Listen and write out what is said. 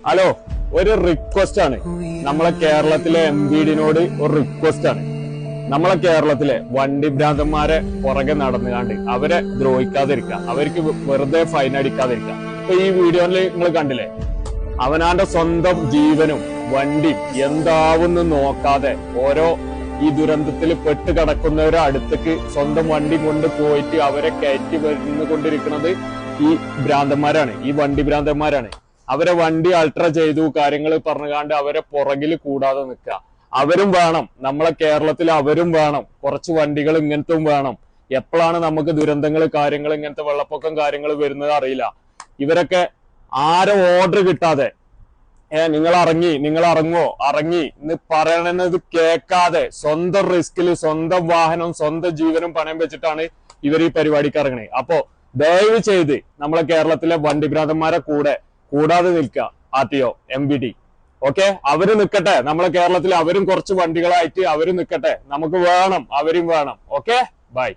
Hello ഒരു request ആണ്. നമ്മളെ കേരളത്തിലെ എം ഡിനോട് ഒരു റിക്വസ്റ്റ് ആണ്. നമ്മളെ കേരളത്തിലെ വണ്ടി ഭ്രാന്തന്മാരെ പുറകെ നടന്നുകാണ്ട് അവരെ ദ്രോഹിക്കാതിരിക്കുക. അവർക്ക് വെറുതെ ഫൈൻ അടിക്കാതിരിക്കുക. ഇപ്പൊ ഈ വീഡിയോയിൽ നിങ്ങൾ കണ്ടില്ലേ? അവനാന്റെ സ്വന്തം ജീവനും വണ്ടി എന്താവുന്നു നോക്കാതെ ഓരോ ഈ ദുരന്തത്തിൽ പെട്ട് കിടക്കുന്നവരെ അടുത്തേക്ക് സ്വന്തം വണ്ടി കൊണ്ട് പോയിട്ട് അവരെ കയറ്റി വരുന്നു കൊണ്ടിരിക്കുന്നത് ഈ ഭ്രാന്തന്മാരാണ്. ഈ വണ്ടി ഭ്രാന്തന്മാരാണ്. അവരെ വണ്ടി അൾട്ര ചെയ്തു കാര്യങ്ങൾ പറഞ്ഞുകാണ്ട് അവരെ പുറകിൽ കൂടാതെ നിൽക്കുക. അവരും വേണം. നമ്മളെ കേരളത്തിൽ അവരും വേണം. കുറച്ച് വണ്ടികൾ ഇങ്ങനത്തും വേണം. എപ്പോഴാണ് നമുക്ക് ദുരന്തങ്ങൾ കാര്യങ്ങൾ ഇങ്ങനത്തെ വെള്ളപ്പൊക്കം കാര്യങ്ങൾ വരുന്നത് അറിയില്ല. ഇവരൊക്കെ ആരും ഓർഡർ കിട്ടാതെ ഏ നിങ്ങൾ ഇറങ്ങി നിങ്ങൾ ഇറങ്ങോ ഇറങ്ങി എന്ന് പറയണത് കേൾക്കാതെ സ്വന്തം റിസ്കിൽ സ്വന്തം വാഹനം സ്വന്തം ജീവനും പണയം വെച്ചിട്ടാണ് ഇവർ ഈ പരിപാടിക്ക് ഇറങ്ങണേ. അപ്പോ ദയവ് ചെയ്ത് നമ്മളെ കേരളത്തിലെ വണ്ടി ഭ്രാന്തന്മാരെ കൂടെ കൂടാതെ നിൽക്കുക R T O M B D okay അവർ നിൽക്കട്ടെ നമ്മളെ കേരളത്തിൽ അവരും കുറച്ച് വണ്ടികളായിട്ട് അവരും നിൽക്കട്ടെ നമുക്ക് വേണം അവരും വേണം. Okay bye